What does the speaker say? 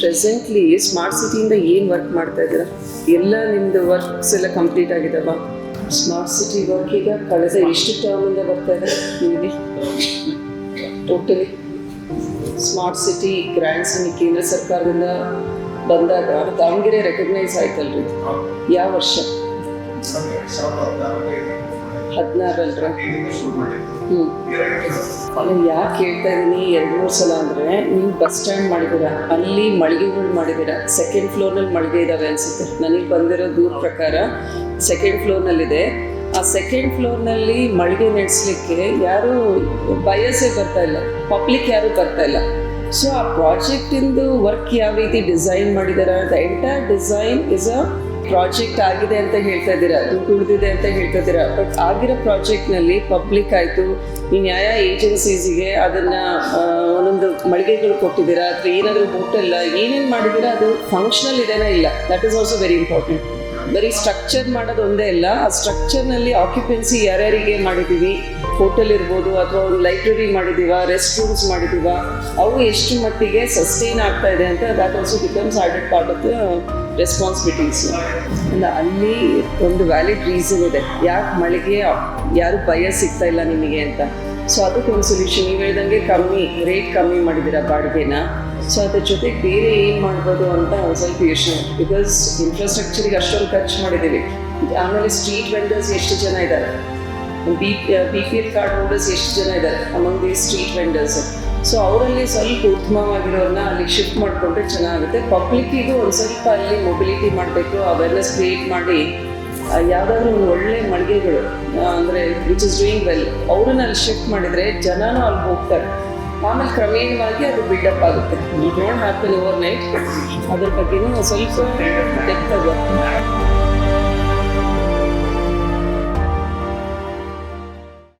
Presently smart ಸಿಟಿಯಿಂದ ಏನು work ಮಾಡ್ತಾ ಇದ್ದೀರಾ? ಎಲ್ಲ ನಿಮ್ಮದು ವರ್ಕ್ಸ್ ಎಲ್ಲ ಕಂಪ್ಲೀಟ್ ಆಗಿದಾವ? ಸ್ಮಾರ್ಟ್ ಸಿಟಿ ವರ್ಕ್ ಈಗ ಕಳೆದ ಎಷ್ಟು ಟರ್ಮಿಂದ ಬರ್ತಾ ಇದೆ. ನಿಮಗೆ? ಟೋಟಲಿ ಸ್ಮಾರ್ಟ್ ಸಿಟಿ ಗ್ರ್ಯಾಂಡ್ಸ್ ಕೇಂದ್ರ ಸರ್ಕಾರದಿಂದ ಬಂದಾಗ ದಾವಣಗೆರೆ ರೆಕಗ್ನೈಸ್ ಆಯ್ತಲ್ರಿ? ಯಾವ ವರ್ಷ? ಹದಿನಾರಲ್ರ. ಹ್ಞೂ ನಾನು ಯಾಕೆ ಹೇಳ್ತಾ ಇದ್ದೀನಿ ಎರಡು ಮೂರು ಸಲ ಅಂದರೆ ನೀವು ಬಸ್ ಸ್ಟ್ಯಾಂಡ್ ಮಾಡಿದ್ದೀರಾ ಅಲ್ಲಿ ಮಳಿಗೆಗಳು ಮಾಡಿದ್ದೀರಾ ಸೆಕೆಂಡ್ ಫ್ಲೋರ್ನಲ್ಲಿ ಮಳಿಗೆ ಇದ್ದಾವೆ ಅನಿಸುತ್ತೆ. ನನಗೆ ಬಂದಿರೋ ದೂರ ಪ್ರಕಾರ ಸೆಕೆಂಡ್ ಫ್ಲೋರ್ನಲ್ಲಿದೆ ಆ ಸೆಕೆಂಡ್ ಫ್ಲೋರ್ನಲ್ಲಿ ಮಳಿಗೆ ನಡೆಸಲಿಕ್ಕೆ ಯಾರೂ ಬಯಸೇ ಬರ್ತಾ ಇಲ್ಲ. ಪಬ್ಲಿಕ್ ಯಾರೂ ಬರ್ತಾ ಇಲ್ಲ. ಸೊ ಆ ಪ್ರಾಜೆಕ್ಟಿಂದು ವರ್ಕ್ ಯಾವ ರೀತಿ ಡಿಸೈನ್ ಮಾಡಿದಾರೆ the entire design is a project ಆಗಿದೆ ಅಂತ ಹೇಳ್ತಾ ಇದ್ದೀರಾ? ದುಡ್ಡು ಉಳಿದಿದೆ ಅಂತ ಹೇಳ್ತಾ ಇದ್ದೀರಾ? ಬಟ್ ಆಗಿರೋ ಪ್ರಾಜೆಕ್ಟ್ನಲ್ಲಿ ಪಬ್ಲಿಕ್ ಆಯಿತು. ಈ ನ್ಯಾಯ ಏಜೆನ್ಸೀಸಿಗೆ ಅದನ್ನು ಒಂದೊಂದು ಮಳಿಗೆಗಳು ಕೊಟ್ಟಿದ್ದೀರಾ? ಅಥವಾ ಏನಾದರೂ ಹೋಟೆಲ್ಲ ಏನೇನು ಮಾಡಿದ್ದೀರಾ? ಅದು ಫಂಕ್ಷನಲ್ ಇದೆನಾ ಇಲ್ಲ. That is also very important ಬರೀ ಸ್ಟ್ರಕ್ಚರ್ ಮಾಡೋದು ಒಂದೇ ಇಲ್ಲ ಆ ಸ್ಟ್ರಕ್ಚರ್ನಲ್ಲಿ ಆಕ್ಯುಪೆನ್ಸಿ ಯಾರ್ಯಾರಿಗೆ ಮಾಡಿದ್ದೀವಿ? ಹೋಟೆಲ್ ಇರ್ಬೋದು ಅಥವಾ ಒಂದು ಲೈಬ್ರರಿ ಮಾಡಿದ್ದೀವ? ರೆಸ್ಟ್ ರೂಮ್ಸ್ ಮಾಡಿದ್ದೀವ? ಅವು ಎಷ್ಟು ಮಟ್ಟಿಗೆ ಸಸ್ಟೈನ್ ಆಗ್ತಾ ಇದೆ ಅಂತ that also becomes added part of responsibilities ಅಲ್ಲ ಅಲ್ಲಿ ಒಂದು ವ್ಯಾಲಿಡ್ ರೀಸನ್ ಇದೆ. ಯಾಕೆ ಮಳೆಗೆ ಯಾರು ಭಯ ಸಿಗ್ತಾ ಇಲ್ಲ ನಿಮಗೆ ಅಂತ? ಸೊ ಅದಕ್ಕೊಂದು ಸೊಲ್ಯೂಷನ್ ನೀವು ಹೇಳ್ದಂಗೆ ಕಮ್ಮಿ ರೇಟ್ ಕಮ್ಮಿ ಮಾಡಿದ್ದೀರಾ ಬಾಡಿಗೆನ? ಸೊ ಅದ್ರ ಜೊತೆಗೆ ಬೇರೆ ಏನು ಮಾಡ್ಬೋದು ಅಂತ ಒಂದು ಸ್ವಲ್ಪ ಯೋಚನೆ ಬಿಕಾಸ್ ಇನ್ಫ್ರಾಸ್ಟ್ರಕ್ಚರಿಗೆ ಅಷ್ಟೊಂದು ಖರ್ಚು ಮಾಡಿದ್ದೀವಿ. ಆಮೇಲೆ ಸ್ಟ್ರೀಟ್ ವೆಂಡರ್ಸ್ ಎಷ್ಟು ಜನ ಇದ್ದಾರೆ B B P L card holders ಎಷ್ಟು ಜನ ಇದ್ದಾರೆ? Among the street vendors so ಅವರಲ್ಲಿ ಸ್ವಲ್ಪ ಉತ್ತಮವಾಗಿರೋರನ್ನ ಅಲ್ಲಿ ಶಿಫ್ಟ್ ಮಾಡಿಕೊಂಡ್ರೆ ಚೆನ್ನಾಗುತ್ತೆ. ಪಬ್ಲಿಕ್ಕಿಗೂ ಒಂದು ಸ್ವಲ್ಪ ಅಲ್ಲಿ ಮೊಬಿಲಿಟಿ ಮಾಡಬೇಕು ಅವೇರ್ನೆಸ್ ಕ್ರಿಯೇಟ್ ಮಾಡಿ ಯಾವುದಾದ್ರೂ ಒಂದು ಒಳ್ಳೆ ಮಳಿಗೆಗಳು ಅಂದರೆ ವಿಚ್ ಇಸ್ ಡೂಯಿಂಗ್ ವೆಲ್ ಅವ್ರನ್ನ ಅಲ್ಲಿ ಶಿಫ್ಟ್ ಮಾಡಿದರೆ ಜನನೂ ಅಲ್ಲಿ ಹೋಗ್ತಾರೆ. ಆಮೇಲೆ ಕ್ರಮೇಣವಾಗಿ ಅದು ಬಿಲ್ಡಪ್ ಆಗುತ್ತೆ. ಡೋಂಟ್ ಹ್ಯಾಪನ್ ಓವರ್ ನೈಟ್ ಅದ್ರ ಬಗ್ಗೆನೂ ಸ್ವಲ್ಪ ಡೆಪ್ತ್